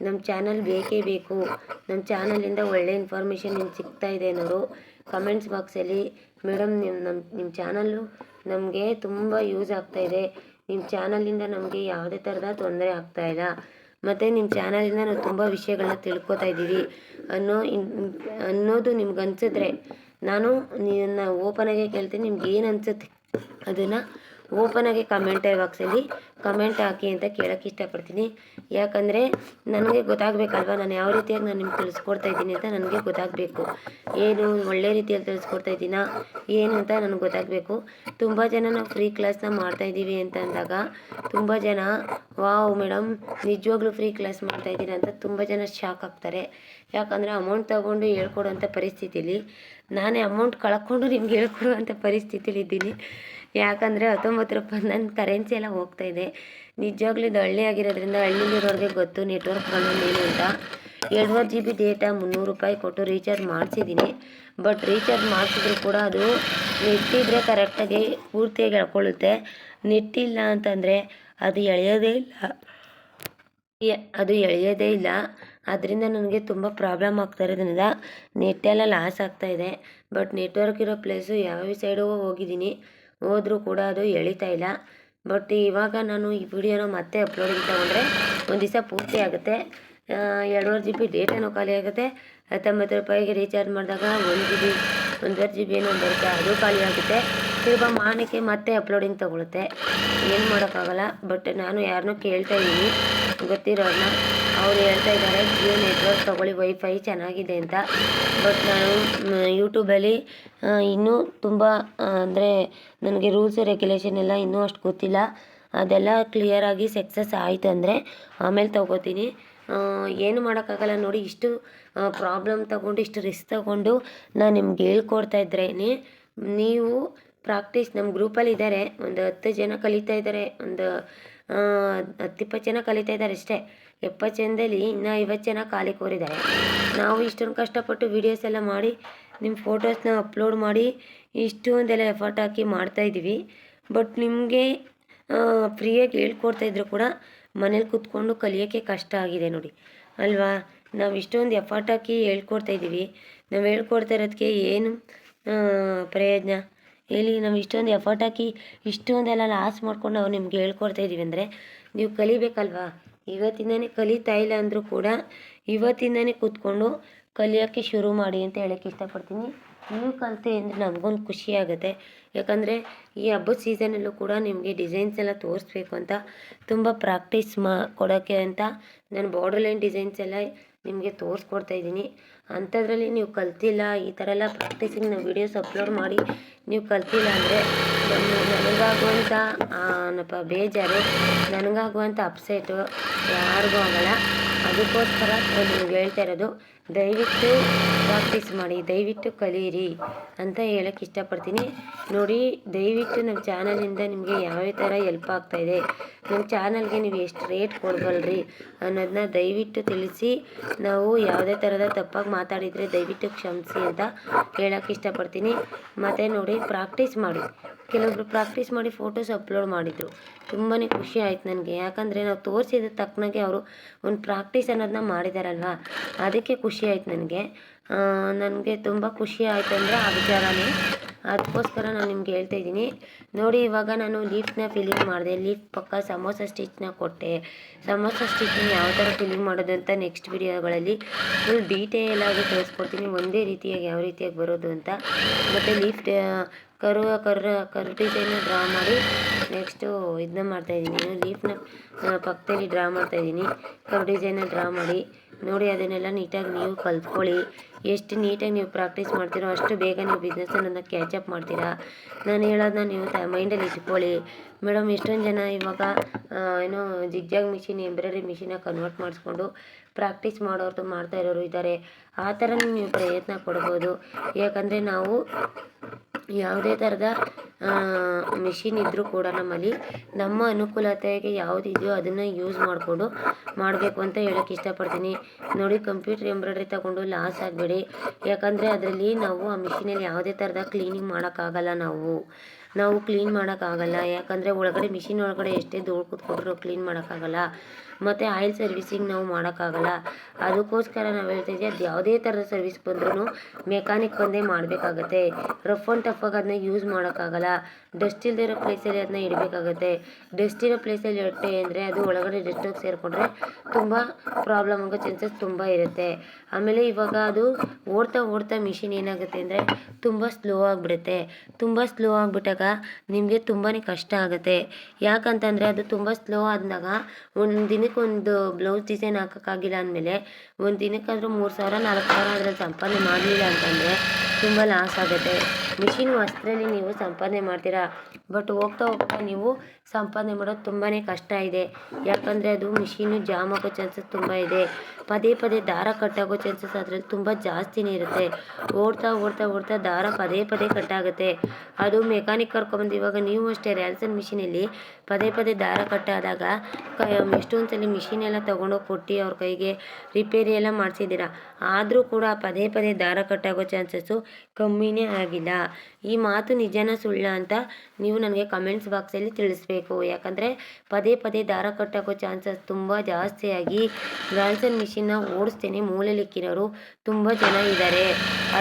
S2: ನಮ್ಮ ಚಾನಲ್ ಬೇಕೇ ಬೇಕು. ನಮ್ಮ ಚಾನಲಿಂದ ಒಳ್ಳೆ ಇನ್ಫಾರ್ಮೇಷನ್ ನಿಮ್ಗೆ ಸಿಗ್ತಾ ಇದೆ ಅನ್ನೋರು ಕಮೆಂಟ್ಸ್ ಬಾಕ್ಸಲ್ಲಿ ಮೇಡಮ್ ನಿಮ್ಮ ನಮ್ಮ ನಿಮ್ಮ ಚಾನಲ್ಲು ನಮಗೆ ತುಂಬ ಯೂಸ್ ಆಗ್ತಾ ಇದೆ. ನಿಮ್ಮ ಚಾನಲಿಂದ ನಮಗೆ ಯಾವುದೇ ಥರದ ತೊಂದರೆ ಆಗ್ತಾ ಇಲ್ಲ. ಮತ್ತು ನಿಮ್ಮ ಚಾನಲಿಂದ ನಾವು ತುಂಬ ವಿಷಯಗಳನ್ನ ತಿಳ್ಕೊತಾ ಇದ್ದೀವಿ. ಅನ್ನೋ ಅನ್ನೋದು ನಿಮ್ಗೆ ಅನ್ಸಿದ್ರೆ, ನಾನು ನಿನ್ನ ಓಪನಾಗೆ ಕೇಳ್ತೀನಿ. ನಿಮ್ಗೆ ಏನು ಅನ್ಸುತ್ತೆ, ಅದನ್ನು ಓಪನಾಗಿ ಕಮೆಂಟ್ ಬಾಕ್ಸಲ್ಲಿ ಕಮೆಂಟ್ ಹಾಕಿ ಅಂತ ಕೇಳೋಕ್ಕೆ ಇಷ್ಟಪಡ್ತೀನಿ. ಯಾಕಂದರೆ ನನಗೆ ಗೊತ್ತಾಗಬೇಕಲ್ವ? ನಾನು ಯಾವ ರೀತಿಯಾಗಿ ನಾನು ನಿಮ್ಗೆ ತಿಳಿಸ್ಕೊಡ್ತಾ ಇದ್ದೀನಿ ಅಂತ ನನಗೆ ಗೊತ್ತಾಗಬೇಕು. ಏನು ಒಳ್ಳೆ ರೀತಿಯಲ್ಲಿ ತಿಳಿಸ್ಕೊಡ್ತಾ ಇದ್ದೀನಾ? ಏನು ಅಂತ ನನಗೆ ಗೊತ್ತಾಗಬೇಕು. ತುಂಬ ಜನ ನಾವು ಫ್ರೀ ಕ್ಲಾಸ್ನ ಮಾಡ್ತಾ ಇದ್ದೀವಿ ಅಂತ ಅಂದಾಗ ತುಂಬ ಜನ, ವಾವ್ ಮೇಡಮ್ ನಿಜವಾಗ್ಲೂ ಫ್ರೀ ಕ್ಲಾಸ್ ಮಾಡ್ತಾ ಇದ್ದೀರಾ? ಅಂತ ತುಂಬ ಜನ ಶಾಕ್ ಆಗ್ತಾರೆ. ಯಾಕಂದರೆ ಅಮೌಂಟ್ ತಗೊಂಡು ಹೇಳ್ಕೊಡೋಂಥ ಪರಿಸ್ಥಿತಿಲಿ ನಾನೇ ಅಮೌಂಟ್ ಕಳ್ಕೊಂಡು ನಿಮ್ಗೆ ಹೇಳ್ಕೊಡುವಂಥ ಪರಿಸ್ಥಿತಿಲಿ ಇದ್ದೀನಿ. ಯಾಕಂದರೆ ಹತ್ತೊಂಬತ್ತು ರೂಪಾಯಿ ನನ್ನ ಕರೆನ್ಸಿ ಎಲ್ಲ ಹೋಗ್ತಾ ಇದೆ. ನಿಜವಾಗ್ಲೂ ಇದು ಹಳ್ಳಿ ಆಗಿರೋದ್ರಿಂದ ಹಳ್ಳಿಲಿರೋರಿಗೆ ಗೊತ್ತು ನೆಟ್ವರ್ಕ್ಗಳು ಏನು ಅಂತ. ಎರಡುವರೆ ಜಿ ಬಿ ಡೇಟಾ ಮುನ್ನೂರು ರೂಪಾಯಿ ಕೊಟ್ಟು ರೀಚಾರ್ಜ್ ಮಾಡಿಸಿದ್ದೀನಿ. ಬಟ್ ರೀಚಾರ್ಜ್ ಮಾಡಿಸಿದ್ರು ಕೂಡ ಅದು ನೆಟ್ಟಿದ್ರೆ ಕರೆಕ್ಟಾಗಿ ಪೂರ್ತಿಯಾಗಿ ಎಳ್ಕೊಳ್ಳುತ್ತೆ ನೆಟ್ಟಿಲ್ಲ ಅಂತಂದರೆ ಅದು ಎಳೆಯೋದೇ ಇಲ್ಲ. ಅದು ಎಳೆಯೋದೇ ಇಲ್ಲ. ಅದರಿಂದ ನನಗೆ ತುಂಬ ಪ್ರಾಬ್ಲಮ್ ಆಗ್ತಾ ಇರೋದ್ರಿಂದ ನೆಟ್ಟೆಲ್ಲ ಲಾಸ್ ಆಗ್ತಾ ಇದೆ. ಬಟ್ ನೆಟ್ವರ್ಕ್ ಇರೋ ಪ್ಲೇಸು ಯಾವ್ಯಾವ ಸೈಡು ಹೋಗಿದ್ದೀನಿ. ಹೋದ್ರೂ ಕೂಡ ಅದು ಎಳಿತಾ ಇಲ್ಲ. ಬಟ್ ಇವಾಗ ನಾನು ಈ ವಿಡಿಯೋನ ಮತ್ತೆ ಅಪ್ಲೋಡಿಂಗ್ ತಗೊಂಡ್ರೆ ಒಂದು ದಿವಸ ಪೂರ್ತಿ ಆಗುತ್ತೆ. ಎರಡೂವರೆ ಜಿ ಬಿ ಡೇಟಾನೂ ಖಾಲಿ ಆಗುತ್ತೆ. ಹತ್ತೊಂಬತ್ತು ರೂಪಾಯಿಗೆ ರೀಚಾರ್ಜ್ ಮಾಡಿದಾಗ ಒಂದು ಜಿ ಬಿ ಒಂದೂವರೆ ಜಿ ಬಿ ಏನೋ ಬರುತ್ತೆ. ಅದು ಖಾಲಿ ಆಗುತ್ತೆ. ತಿರ್ಗ ಮಾನಕ್ಕೆ ಮತ್ತೆ ಅಪ್ಲೋಡಿಂಗ್ ತಗೊಳುತ್ತೆ. ಏನು ಮಾಡೋಕ್ಕಾಗಲ್ಲ. ಬಟ್ ನಾನು ಯಾರನ್ನೂ ಕೇಳ್ತಾ ಇದ್ದೀನಿ. ಗೊತ್ತಿರೋರನ್ನ ಅವ್ರು ಹೇಳ್ತಾ ಇದ್ದಾರೆ, ಜಿಯೋ ನೆಟ್ವರ್ಕ್ ತೊಗೊಳ್ಳಿ ವೈಫೈ ಚೆನ್ನಾಗಿದೆ ಅಂತ. ಬಟ್ ನಾನು ಯೂಟ್ಯೂಬಲ್ಲಿ ಇನ್ನೂ ತುಂಬ ಅಂದರೆ ನನಗೆ ರೂಲ್ಸ್ ರೆಗ್ಯುಲೇಷನ್ ಎಲ್ಲ ಇನ್ನೂ ಅಷ್ಟು ಗೊತ್ತಿಲ್ಲ. ಅದೆಲ್ಲ ಕ್ಲಿಯರಾಗಿ ಸಕ್ಸಸ್ ಆಯಿತು ಅಂದರೆ ಆಮೇಲೆ ತೊಗೋತೀನಿ. ಏನು ಮಾಡೋಕ್ಕಾಗಲ್ಲ ನೋಡಿ, ಇಷ್ಟು ಪ್ರಾಬ್ಲಮ್ ತಗೊಂಡು, ಇಷ್ಟು ರಿಸ್ಕ್ ತಗೊಂಡು ನಾನು ನಿಮ್ಗೆ ಹೇಳ್ಕೊಡ್ತಾ ಇದ್ರೇನೆ, ನೀವು ಪ್ರಾಕ್ಟೀಸ್ ನಮ್ಮ ಗ್ರೂಪಲ್ಲಿ ಇದ್ದಾರೆ ಒಂದು ಹತ್ತು ಜನ ಕಲಿತಾ ಇದ್ದಾರೆ ಒಂದು ಹತ್ತಿಪ್ಪತ್ತು ಜನ ಕಲಿತಾ ಇದ್ದಾರೆ ಅಷ್ಟೇ. ಎಪ್ಪತ್ತು ಜನದಲ್ಲಿ ಇನ್ನೂ ಐವತ್ತು ಜನ ಖಾಲಿ ಕೋರಿದ್ದಾರೆ. ನಾವು ಇಷ್ಟೊಂದು ಕಷ್ಟಪಟ್ಟು ವೀಡಿಯೋಸ್ ಎಲ್ಲ ಮಾಡಿ ನಿಮ್ಮ ಫೋಟೋಸ್ನ ಅಪ್ಲೋಡ್ ಮಾಡಿ ಇಷ್ಟೊಂದೆಲ್ಲ ಎಫರ್ಟ್ ಹಾಕಿ ಮಾಡ್ತಾಯಿದ್ದೀವಿ ಬಟ್ ನಿಮಗೆ ಫ್ರೀಯಾಗಿ ಹೇಳ್ಕೊಡ್ತಾ ಇದ್ರು ಕೂಡ ಮನೇಲಿ ಕೂತ್ಕೊಂಡು ಕಲಿಯೋಕ್ಕೆ ಕಷ್ಟ ಆಗಿದೆ ನೋಡಿ. ಅಲ್ವಾ? ನಾವು ಇಷ್ಟೊಂದು ಎಫರ್ಟ್ ಹಾಕಿ ಹೇಳ್ಕೊಡ್ತಾ ಇದ್ದೀವಿ. ನಾವು ಹೇಳ್ಕೊಡ್ತಾ ಇರೋದಕ್ಕೆ ಏನು ಪ್ರಯೋಜನ? ಹೇಳಿ, ನಾವು ಇಷ್ಟೊಂದು ಎಫರ್ಟ್ ಹಾಕಿ ಇಷ್ಟೊಂದೆಲ್ಲ ಲಾಸ್ ಮಾಡ್ಕೊಂಡು ನಾವು ನಿಮ್ಗೆ ಹೇಳ್ಕೊಡ್ತಾ ಇದ್ದೀವಿ ಅಂದರೆ ನೀವು ಕಲಿಬೇಕಲ್ವಾ? ಇವತ್ತಿಂದನೇ ಕಲಿತಾ ಇಲ್ಲ ಅಂದರೂ ಕೂಡ ಇವತ್ತಿಂದನೇ ಕೂತ್ಕೊಂಡು ಕಲಿಯೋಕ್ಕೆ ಶುರು ಮಾಡಿ ಅಂತ ಹೇಳೋಕ್ಕೆ ಇಷ್ಟಪಡ್ತೀನಿ. ನೀವು ಕಲಿತೆ ಅಂದರೆ ನಮಗೊಂದು ಖುಷಿ ಆಗುತ್ತೆ. ಯಾಕಂದರೆ ಈ ಹಬ್ಬದ ಸೀಸನಲ್ಲೂ ಕೂಡ ನಿಮಗೆ ಡಿಸೈನ್ಸ್ ಎಲ್ಲ ತೋರಿಸ್ಬೇಕು ಅಂತ ತುಂಬ ಪ್ರಾಕ್ಟೀಸ್ ಮಾ ಕೊಡೋಕ್ಕೆ ಅಂತ ನಾನು ಬಾರ್ಡರ್ ಲೈನ್ ಡಿಸೈನ್ಸ್ ಎಲ್ಲ ನಿಮಗೆ ತೋರಿಸ್ಕೊಡ್ತಾ ಇದ್ದೀನಿ. ಅಂಥದ್ರಲ್ಲಿ ನೀವು ಕಲ್ತಿಲ್ಲ, ಈ ಥರ ಎಲ್ಲ ಪ್ರಾಕ್ಟೀಸಿಂಗ್ ನಾವು ವೀಡಿಯೋಸ್ ಅಪ್ಲೋಡ್ ಮಾಡಿ, ನೀವು ಕಲ್ತಿಲ್ಲ ಅಂದರೆ ನನಗಾಗುವಂಥ ಏನಪ್ಪ, ಬೇಜಾರು ನನಗಾಗುವಂಥ ಅಪ್ಸೆಟು ಯಾರಿಗೂ ಆಗಲ್ಲ. ಅದಕ್ಕೋಸ್ಕರ ನಿಮ್ಗೆ ಹೇಳ್ತಾ ಇರೋದು ದಯವಿಟ್ಟು ಪ್ರಾಕ್ಟೀಸ್ ಮಾಡಿ, ದಯವಿಟ್ಟು ಕಲಿಯಿರಿ ಅಂತ ಹೇಳಕ್ಕೆ ಇಷ್ಟಪಡ್ತೀನಿ. ನೋಡಿ, ದಯವಿಟ್ಟು ನಮ್ಮ ಚಾನಲಿಂದ ನಿಮಗೆ ಯಾವ್ಯಾವ ಥರ ಎಲ್ಪ್ ಆಗ್ತಾಯಿದೆ ನಮ್ಮ ಚಾನಲ್ಗೆ ನೀವು ಎಷ್ಟು ರೇಟ್ ಕೊಡ್ಬಲ್ರಿ ಅನ್ನೋದನ್ನ ದಯವಿಟ್ಟು ತಿಳಿಸಿ. ನಾವು ಯಾವುದೇ ಥರದ ತಪ್ಪಾಗಿ ಮಾತಾಡಿದರೆ ದಯವಿಟ್ಟು ಕ್ಷಮಿಸಿ ಅಂತ ಹೇಳಕ್ಕೆ ಇಷ್ಟಪಡ್ತೀನಿ. ಮತ್ತು ನೋಡಿ, ಪ್ರಾಕ್ಟೀಸ್ ಮಾಡಿ. ಕೆಲವೊಬ್ರು ಪ್ರಾಕ್ಟೀಸ್ ಮಾಡಿ ಫೋಟೋಸ್ ಅಪ್ಲೋಡ್ ಮಾಡಿದರು. ತುಂಬಾ ಖುಷಿ ಆಯ್ತು ನನಗೆ. ಯಾಕಂದರೆ ನಾವು ತೋರಿಸಿದ ತಕ್ಕನಾಗೆ ಅವರು ಒಂದು ಪ್ರಾಕ್ಟೀಸ್ ಅನ್ನೋದನ್ನ ಮಾಡಿದಾರಲ್ವ? ಅದಕ್ಕೆ ಖುಷಿ ಆಯ್ತು ನನಗೆ. ನನಗೆ ತುಂಬ ಖುಷಿ ಆಯಿತು ಅಂದರೆ ಆ ವಿಚಾರನೇ. ಅದಕ್ಕೋಸ್ಕರ ನಾನು ನಿಮ್ಗೆ ಹೇಳ್ತಾ ಇದ್ದೀನಿ. ನೋಡಿ, ಇವಾಗ ನಾನು ಲೀಫ್ನ ಫಿಲ್ಲಿಂಗ್ ಮಾಡಿದೆ. ಲೀಫ್ ಪಕ್ಕ ಸಮೋಸ ಸ್ಟಿಚ್ನ ಕೊಟ್ಟೆ. ಸಮೋಸ ಸ್ಟಿಚ್ನ ಯಾವ ಥರ ಫಿಲ್ಲಿಂಗ್ ಮಾಡೋದು ಅಂತ ನೆಕ್ಸ್ಟ್ ವಿಡಿಯೋಗಳಲ್ಲಿ ಫುಲ್ ಡೀಟೇಲ್ ಆಗಿ ತೋರಿಸ್ಕೊಡ್ತೀನಿ. ಒಂದೇ ರೀತಿಯಾಗಿ ಯಾವ ರೀತಿಯಾಗಿ ಬರೋದು ಅಂತ. ಮತ್ತು ಲೀಫ್ ಕರು ಕರ್ರ ಕರು ಡಿಸೈನ್ನ ಡ್ರಾ ಮಾಡಿ ನೆಕ್ಸ್ಟು ಇದನ್ನ ಮಾಡ್ತಾಯಿದ್ದೀನಿ ಲೀಫ್ನ ಪಕ್ಕದಲ್ಲಿ ಡ್ರಾ ಮಾಡ್ತಾಯಿದ್ದೀನಿ ಕರು ಡಿಸೈನ್ನ ಡ್ರಾ ಮಾಡಿ, ನೋಡಿ ಅದನ್ನೆಲ್ಲ ನೀಟಾಗಿ ನೀವು ಕಲ್ತ್ಕೊಳ್ಳಿ. ಎಷ್ಟು ನೀಟಾಗಿ ನೀವು ಪ್ರಾಕ್ಟೀಸ್ ಮಾಡ್ತೀರೋ ಅಷ್ಟು ಬೇಗ ನೀವು ಬಿಸ್ನೆಸ್ ಅನ್ನೋದನ್ನ ಕ್ಯಾಚಪ್ ಮಾಡ್ತೀರಾ. ನಾನು ಹೇಳೋದನ್ನ ನೀವು ತ, ಮೈಂಡಲ್ಲಿ ಇಟ್ಕೊಳ್ಳಿ. ಮೇಡಮ್, ಎಷ್ಟೊಂದು ಜನ ಇವಾಗ ಏನು ಏನೋ ಜಿಗ್ಜಾಗ್ ಮಿಷಿನ್ ಎಂಬ್ರಾಯ್ಡ್ರಿ ಮಿಷಿನ ಕನ್ವರ್ಟ್ ಮಾಡಿಸ್ಕೊಂಡು ಪ್ರಾಕ್ಟೀಸ್ ಮಾಡೋರ್ದು ಮಾಡ್ತಾ ಇರೋರು ಇದ್ದಾರೆ. ಆ ಥರನೂ ನೀವು ಪ್ರಯತ್ನ ಪಡ್ಬೋದು. ಯಾಕಂದರೆ ನಾವು ಯಾವುದೇ ಥರದ ಮಿಷಿನ್ ಇದ್ದರೂ ಕೂಡ ನಮ್ಮಲ್ಲಿ ನಮ್ಮ ಅನುಕೂಲತೆಗೆ ಯಾವುದಿದೆಯೋ ಅದನ್ನು ಯೂಸ್ ಮಾಡಿಕೊಂಡು ಮಾಡಬೇಕು ಅಂತ ಹೇಳೋಕ್ಕೆ ಇಷ್ಟಪಡ್ತೀನಿ. ನೋಡಿ ಕಂಪ್ಯೂಟರ್ ಎಂಬ್ರಾಯ್ಡ್ರಿ ತಗೊಂಡು ಲಾಸ್ ಆಗಬೇಡಿ. ಯಾಕಂದರೆ ಅದರಲ್ಲಿ ನಾವು ಆ ಮಿಷಿನಲ್ಲಿ ಯಾವುದೇ ಥರದ ಕ್ಲೀನಿಂಗ್ ಮಾಡೋಕ್ಕಾಗಲ್ಲ ನಾವು. ನಾವು ಕ್ಲೀನ್ ಮಾಡೋಕ್ಕಾಗಲ್ಲ ಯಾಕಂದರೆ ಒಳಗಡೆ ಮಿಷಿನ್ ಒಳಗಡೆ ಎಷ್ಟೇ ಧೂಳು ಕೂತ್ಕೊಂಡ್ರು ಕ್ಲೀನ್ ಮಾಡೋಕ್ಕಾಗಲ್ಲ ಮತ್ತು ಆಯಿಲ್ ಸರ್ವಿಸಿಂಗ್ ನಾವು ಮಾಡೋಕ್ಕಾಗಲ್ಲ. ಅದಕ್ಕೋಸ್ಕರ ನಾವು ಹೇಳ್ತಾ ಇದ್ದೀವಿ, ಅದು ಯಾವುದೇ ಥರದ ಸರ್ವಿಸ್ ಬಂದ್ರೂ ಮೆಕ್ಯಾನಿಕ್ ಬಂದೇ ಮಾಡಬೇಕಾಗತ್ತೆ. ರಫ್ ಆ್ಯಂಡ್ ಆಗಿ ಅದನ್ನ ಯೂಸ್ ಮಾಡೋಕ್ಕಾಗಲ್ಲ. ಡಸ್ಟ್ ಇಲ್ಲದೆ ಇರೋ ಪ್ಲೇಸಲ್ಲಿ ಅದನ್ನ ಇಡಬೇಕಾಗತ್ತೆ. ಡಸ್ಟ್ ಇರೋ ಪ್ಲೇಸಲ್ಲಿ ಇಟ್ಟೆ ಅಂದರೆ ಅದು ಒಳಗಡೆ ಡಸ್ಟ್ ಹೋಗಿ ಸೇರಿಕೊಂಡ್ರೆ ತುಂಬ ಪ್ರಾಬ್ಲಮ್ ಆಗೋ ಚಾನ್ಸಸ್ ತುಂಬ ಇರುತ್ತೆ. ಆಮೇಲೆ ಇವಾಗ ಅದು ಓಡ್ತಾ ಓಡ್ತಾ ಮಿಷಿನ್ ಏನಾಗುತ್ತೆ ಅಂದರೆ ತುಂಬ ಸ್ಲೋ ಆಗಿಬಿಡುತ್ತೆ. ತುಂಬ ಸ್ಲೋ ಆಗಿಬಿಟ್ಟಾಗ ನಿಮಗೆ ತುಂಬಾ ಕಷ್ಟ ಆಗುತ್ತೆ. ಯಾಕಂತಂದರೆ ಅದು ತುಂಬ ಸ್ಲೋ ಆದಾಗ ಒಂದು ದಿನಕ್ಕೊಂದು ಬ್ಲೌಸ್ ಡಿಸೈನ್ ಹಾಕೋಕ್ಕಾಗಿಲ್ಲ ಅಂದಮೇಲೆ ಒಂದು ದಿನಕ್ಕಾದರೂ ಮೂರು ಸಾವಿರ, ನಾಲ್ಕು ಸಾವಿರ ಆದರೆ ಸಂಪಾದನೆ ಮಾಡಲಿಲ್ಲ ಅಂತಂದರೆ ತುಂಬ ಲಾಸ್ ಆಗುತ್ತೆ. ಮಿಷಿನ್ ವಸ್ತ್ರದಲ್ಲಿ ನೀವು ಸಂಪಾದನೆ ಮಾಡ್ತೀರಾ? ಬಟ್ ಹೋಗ್ತಾ ಹೋಗ್ತಾ ನೀವು ಸಂಪಾದನೆ ಮಾಡೋದು ತುಂಬಾ ಕಷ್ಟ ಇದೆ. ಯಾಕಂದರೆ ಅದು ಮಿಷಿನು ಜಾಮ್ ಆಗೋ ಚಾನ್ಸಸ್ ತುಂಬ ಇದೆ. ಪದೇ ಪದೇ ದಾರ ಕಟ್ಟಾಗೋ ಚಾನ್ಸಸ್ ಅದರಲ್ಲಿ ತುಂಬ ಜಾಸ್ತಿನೇ ಇರುತ್ತೆ. ಓಡ್ತಾ ಓಡ್ತಾ ಓಡ್ತಾ ದಾರ ಪದೇ ಪದೇ ಕಟ್ಟಾಗುತ್ತೆ. ಅದು ಮೆಕ್ಯಾನಿಕ್ ಕರ್ಕೊಂಬಂದು ಇವಾಗ ನೀವು ಅಷ್ಟೇ ರ್ಯಾನ್ಸನ್ ಮಿಷಿನಲ್ಲಿ ಪದೇ ಪದೇ ದಾರ ಕಟ್ಟಾದಾಗ ಎಷ್ಟೊಂದು ಸಲ ಮಿಷಿನ್ ಎಲ್ಲ ತೊಗೊಂಡೋಗಿ ಕೊಟ್ಟು ಅವ್ರ ಕೈಗೆ ರಿಪೇರಿ ಎಲ್ಲ ಮಾಡಿಸಿದ್ದೀರಾ? ಆದರೂ ಕೂಡ ಪದೇ ಪದೇ ದಾರ ಕಟ್ಟಾಗೋ ಚಾನ್ಸಸ್ಸು ಕಮ್ಮಿನೇ ಆಗಿಲ್ಲ. ಈ ಮಾತು ನಿಜನ ಸುಳ್ಳ ಅಂತ ನೀವು ನನಗೆ ಕಮೆಂಟ್ಸ್ ಬಾಕ್ಸಲ್ಲಿ ತಿಳಿಸ್ಬೇಕು. ಯಾಕಂದರೆ ಪದೇ ಪದೇ ದಾರ ಕಟ್ಟಾಗೋ ಚಾನ್ಸಸ್ ತುಂಬ ಜಾಸ್ತಿಯಾಗಿ ಗಾಲ್ಸನ್ ಮಿಷಿನ್ನ ಓಡಿಸ್ತೇನೆ ಮೂಲೆಲಿಕ್ಕಿರೋರು ತುಂಬ ಜನ ಇದ್ದಾರೆ.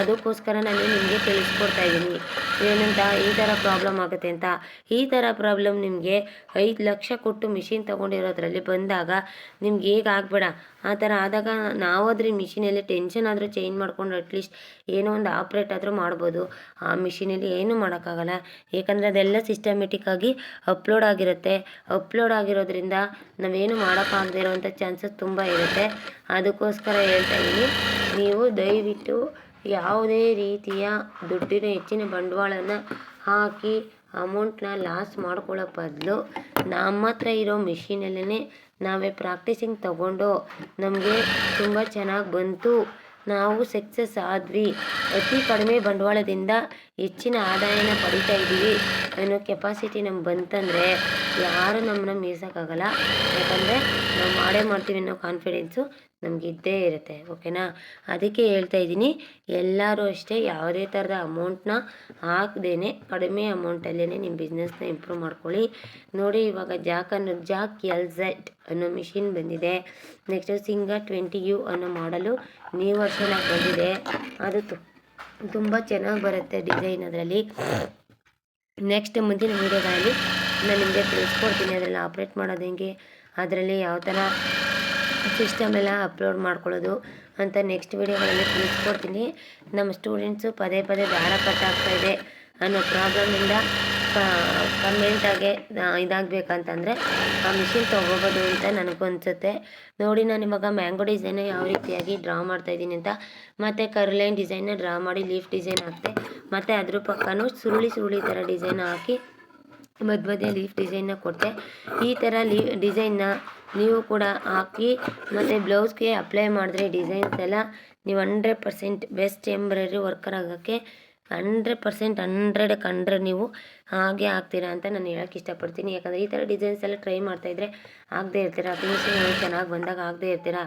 S2: ಅದಕ್ಕೋಸ್ಕರ ನಾನು ನಿಮಗೆ ತಿಳಿಸ್ಕೊಡ್ತಾ ಇದ್ದೀನಿ. ಏನಂತ, ಈ ಥರ ಪ್ರಾಬ್ಲಮ್ ಆಗುತ್ತೆ ಅಂತ. ಈ ಥರ ಪ್ರಾಬ್ಲಮ್ ನಿಮಗೆ ಐದು ಲಕ್ಷ ಕೊಟ್ಟು ಮಿಷಿನ್ ತೊಗೊಂಡಿರೋದ್ರಲ್ಲಿ ಬಂದಾಗ ನಿಮ್ಗೆ ಹೇಗೆ ಆಗಬೇಡ? ಆ ಥರ ಆದಾಗ ನಾವಾದ್ರೆ ಮಿಷಿನಲ್ಲಿ ಟೆನ್ಷನ್ ಆದರೂ ಚೇಂಜ್ ಮಾಡ್ಕೊಂಡು ಅಟ್ಲೀಸ್ಟ್ ಏನೋ ಒಂದು ಆಪ್ರೇಟ್ ಆದರೂ ಮಾಡ್ಬೋದು. ಆ ಮಿಷಿನಲ್ಲಿ ಏನೂ ಮಾಡೋಕ್ಕಾಗಲ್ಲ. ಏಕೆಂದರೆ ಅದೆಲ್ಲ ಸಿಸ್ಟಮೆಟಿಕ್ಕಾಗಿ ಅಪ್ಲೋಡ್ ಆಗಿರುತ್ತೆ. ಅಪ್ಲೋಡ್ ಆಗಿರೋದ್ರಿಂದ ನಾವೇನು ಮಾಡೋಕ್ಕಾಗದೇ ಇರೋವಂಥ ಚಾನ್ಸಸ್ ತುಂಬ ಇರುತ್ತೆ. ಅದಕ್ಕೋಸ್ಕರ ಹೇಳ್ತಾ ಇದ್ದೀನಿ ನೀವು ದಯವಿಟ್ಟು ಯಾವುದೇ ರೀತಿಯ ದುಡ್ಡಿನ ಹೆಚ್ಚಿನ ಬಂಡವಾಳನ ಹಾಕಿ ಅಮೌಂಟ್ನ ಲಾಸ್ ಮಾಡ್ಕೊಳ್ಳೋ ಬದಲು ನಮ್ಮ ಹತ್ರ ಇರೋ ಮಿಷಿನಲ್ಲೇ ನಾವೇ ಪ್ರಾಕ್ಟೀಸಿಂಗ್ ತಗೊಂಡು ನಮಗೆ ತುಂಬ ಚೆನ್ನಾಗಿ ಬಂತು. ನಾವು ಸಕ್ಸಸ್ ಆದ್ವಿ. ಅತಿ ಕಡಿಮೆ ಬಂಡವಾಳದಿಂದ ಹೆಚ್ಚಿನ ಆದಾಯನ ಪಡಿತಾ ಇದ್ದೀವಿ. ಅನ್ನೋ ಕೆಪಾಸಿಟಿ ನಮ್ಗೆ ಬಂತಂದರೆ ಯಾರು ನಮ್ಮನ್ನ ಮೀರ್ಸೋಕ್ಕಾಗಲ್ಲ ಯಾಕಂದರೆ ನಾವು ಮಾಡೇ ಮಾಡ್ತೀವಿ ಅನ್ನೋ ಕಾನ್ಫಿಡೆನ್ಸು ನಮ್ಗೆ ಇದ್ದೇ ಇರುತ್ತೆ ಓಕೆನಾ ಅದಕ್ಕೆ ಹೇಳ್ತಾ ಇದ್ದೀನಿ, ಎಲ್ಲರೂ ಅಷ್ಟೇ ಯಾವುದೇ ಥರದ ಅಮೌಂಟ್ನ ಹಾಕ್ದೇ ಕಡಿಮೆ ಅಮೌಂಟಲ್ಲೇ ನಿಮ್ಮ ಬಿಸ್ನೆಸ್ನ ಇಂಪ್ರೂವ್ ಮಾಡ್ಕೊಳ್ಳಿ. ನೋಡಿ ಇವಾಗ ಜಾಕ್ ಅನ್ನೋ, ಜಾಕ್ ಎಲ್ ಝೆಡ್ ಅನ್ನೋ ಮಿಷಿನ್ ಬಂದಿದೆ. ನೆಕ್ಸ್ಟು ಸಿಂಗರ್ ಟ್ವೆಂಟಿ ಯು ಅನ್ನೋ ಮಾಡಲು ನ್ಯೂ ವರ್ಷನಾಗಿ ಬಂದಿದೆ. ಅದು ತುಂಬ ಚೆನ್ನಾಗಿ ಬರುತ್ತೆ ಡಿಸೈನ್ ಅದರಲ್ಲಿ. ನೆಕ್ಸ್ಟ್ ಮುಂದಿನ ವೀಡಿಯೋಗಳಲ್ಲಿ ನಾನು ನಿಮಗೆ ತಿಳಿಸ್ಕೊಡ್ತೀನಿ ಅದರಲ್ಲಿ ಆಪ್ರೇಟ್ ಮಾಡೋದು ಹೆಂಗೆ, ಅದರಲ್ಲಿ ಯಾವ ಥರ ಸಿಸ್ಟಮ್ ಎಲ್ಲ ಅಪ್ಲೋಡ್ ಮಾಡ್ಕೊಳ್ಳೋದು ಅಂತ ನೆಕ್ಸ್ಟ್ ವೀಡಿಯೋಗಳಲ್ಲಿ ತಿಳಿಸ್ಕೊಡ್ತೀನಿ. ನಮ್ಮ ಸ್ಟೂಡೆಂಟ್ಸು ಪದೇ ಪದೇ ದಾರ ಕಟ್ಟಾಗ್ತಾ ಇದೆ ಅನ್ನೋ ಪ್ರಾಬ್ಲಮಿಂದ ಕಮೆಂಟಾಗೆ ಇದಾಗಬೇಕಂತಂದರೆ ಆ ಮಿಷಿನ್ ತೊಗೋಬೋದು ಅಂತ ನನಗನ್ಸುತ್ತೆ. ನೋಡಿ ನಾನು ಇವಾಗ ಮ್ಯಾಂಗೋ ಡಿಸೈನ್ ಯಾವ ರೀತಿಯಾಗಿ ಡ್ರಾ ಮಾಡ್ತಾಯಿದ್ದೀನಿ ಅಂತ. ಮತ್ತು ಕರ್ಲೈನ್ ಡಿಸೈನ್ನ ಡ್ರಾ ಮಾಡಿ ಲೀಫ್ ಡಿಸೈನ್ ಹಾಕಿದೆ ಮತ್ತು ಅದ್ರ ಪಕ್ಕನೂ ಸುರುಳಿ ಸುರುಳಿ ಥರ ಡಿಸೈನ್ ಹಾಕಿ ಮಧ್ಯ ಮಧ್ಯ ಲೀಫ್ ಡಿಸೈನ್ನ ಕೊಟ್ಟೆ ಈ ಥರ ಲೀ ಡಿಸೈನ್ನ ನೀವು ಕೂಡ ಹಾಕಿ ಮತ್ತು ಬ್ಲೌಸ್ಗೆ ಅಪ್ಲೈ ಮಾಡಿದ್ರೆ ಡಿಸೈನ್ಸ್ ಎಲ್ಲ ನೀವು hundred percent best embroidery worker ಆಗೋಕ್ಕೆ ಹಂಡ್ರೆಡ್ ಪರ್ಸೆಂಟ್, ಹಂಡ್ರೆಡ್ ನೀವು ಹಾಗೆ ಆಗ್ತೀರಾ ಅಂತ ನಾನು ಹೇಳೋಕ್ಕೆ ಇಷ್ಟಪಡ್ತೀನಿ. ಯಾಕಂದರೆ ಈ ಥರ ಡಿಸೈನ್ಸ್ ಎಲ್ಲ ಟ್ರೈ ಮಾಡ್ತಾಯಿದ್ರೆ ಆಗದೇ ಇರ್ತೀರಾ? ಫಿನಿಶಿಂಗ್ ಚೆನ್ನಾಗಿ ಬಂದಾಗ ಆಗದೆ ಇರ್ತೀರಾ?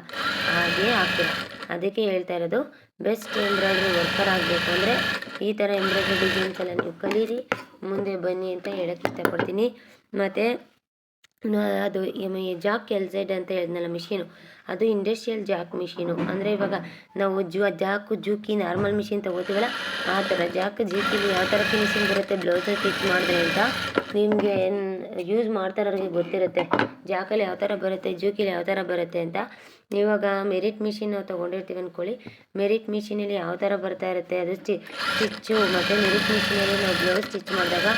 S2: ಹಾಗೆ ಆಗ್ತೀರಾ ಅದಕ್ಕೆ ಹೇಳ್ತಾ ಇರೋದು ಬೆಸ್ಟ್ ಎಂಬ್ರಾಯ್ಡ್ರಿ ವರ್ಕರ್ ಆಗಬೇಕು ಅಂದರೆ ಈ ಥರ ಎಂಬ್ರಾಯ್ಡ್ರಿ ಡಿಸೈನ್ಸ್ ಎಲ್ಲ ನೀವು ಕಲೀರಿ, ಮುಂದೆ ಬನ್ನಿ ಅಂತ ಹೇಳೋಕ್ಕೆ ಇಷ್ಟಪಡ್ತೀನಿ. ಮತ್ತು ಅದು ಜಾಕ್ ಎಲ್ ಝೆಡ್ ಅಂತ ಹೇಳಿದ್ನಲ್ಲ ಮಿಷಿನು ಅದು ಇಂಡಸ್ಟ್ರಿಯಲ್ ಜಾಕ್ ಮಿಷಿನು ಅಂದರೆ ಇವಾಗ ನಾವು ಜು ಜಾಕು ಜೂಕಿ ನಾರ್ಮಲ್ ಮಿಷಿನ್ ತೊಗೋತೀವಲ್ಲ, ಆ ಥರ ಜಾಕ್ ಜೂಕಿಲಿ ಯಾವ ಥರ ಫಿನಿಷಿಂಗ್ ಬರುತ್ತೆ? ಬ್ಲೌಸ್ ಸ್ಟಿಚ್ ಮಾಡಿದ್ರೆ ಅಂತ ನಿಮಗೆ ಯೂಸ್ ಮಾಡ್ತಾರೋರಿಗೆ ಗೊತ್ತಿರುತ್ತೆ. ಜಾಕಲ್ಲಿ ಯಾವ ಥರ ಬರುತ್ತೆ? ಜೂಕಿಲಿ ಯಾವ ಥರ ಬರುತ್ತೆ ಅಂತ. ಇವಾಗ ಮೆರಿಟ್ ಮಿಷಿನ್ ನಾವು ತೊಗೊಂಡಿರ್ತೀವಿ ಅಂದ್ಕೊಳ್ಳಿ ಮೆರಿಟ್ ಮಿಷಿನಲ್ಲಿ ಯಾವ ಥರ ಬರ್ತಾ ಇರುತ್ತೆ? ಅದು ಸ್ಟಿ ಸ್ಟಿಚ್ಚು ಮತ್ತು ಮೆರಿಟ್ ಮಿಷಿನಲ್ಲಿ ನಾವು ಬ್ಲೌಸ್ ಸ್ಟಿಚ್ ಮಾಡಿದಾಗ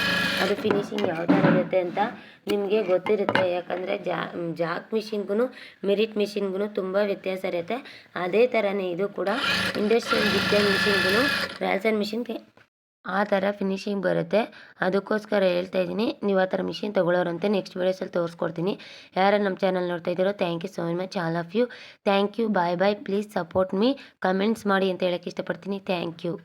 S2: ಅದು ಫಿನಿಶಿಂಗ್ ಯಾವ ಥರ ಇರುತ್ತೆ ಅಂತ ನಿಮಗೆ ಗೊತ್ತಿರುತ್ತೆ. ಯಾಕಂದರೆ ಜಾ ಜಾಕ್ ಮಿಷಿನ್ಗೂ ಮೆರಿಟ್ ಮಿಷಿನ್ಗೂ ತುಂಬ ವ್ಯತ್ಯಾಸ ಇರುತ್ತೆ. ಅದೇ ಥರನೇ ಇದು ಕೂಡ ಇಂಡಸ್ಟ್ರಿಯಲ್ ಡಿಸೈನ್ ಮಿಷಿನ್ಗೂ ರ್ಯಾಲ್ಸನ್ ಮಿಷಿನ್ಗೆ ಆ ಥರ ಫಿನಿಶಿಂಗ್ ಬರುತ್ತೆ. ಅದಕ್ಕೋಸ್ಕರ ಹೇಳ್ತಾ ಇದ್ದೀನಿ, ನೀವು ಆ ಥರ ಮಿಷಿನ್ ತೊಗೊಳ್ಳೋರಂತೆ ನೆಕ್ಸ್ಟ್ ವೀಡಿಯೋಸಲ್ಲಿ ತೋರಿಸ್ಕೊಡ್ತೀನಿ. ಯಾರು ನಮ್ಮ ಚಾನಲ್ ನೋಡ್ತಾ ಇದ್ದೀರೋ thank you so much all of you thank you bye bye please support me comments ಮಾಡಿ ಅಂತ ಹೇಳೋಕ್ಕೆ ಇಷ್ಟಪಡ್ತೀನಿ. Thank you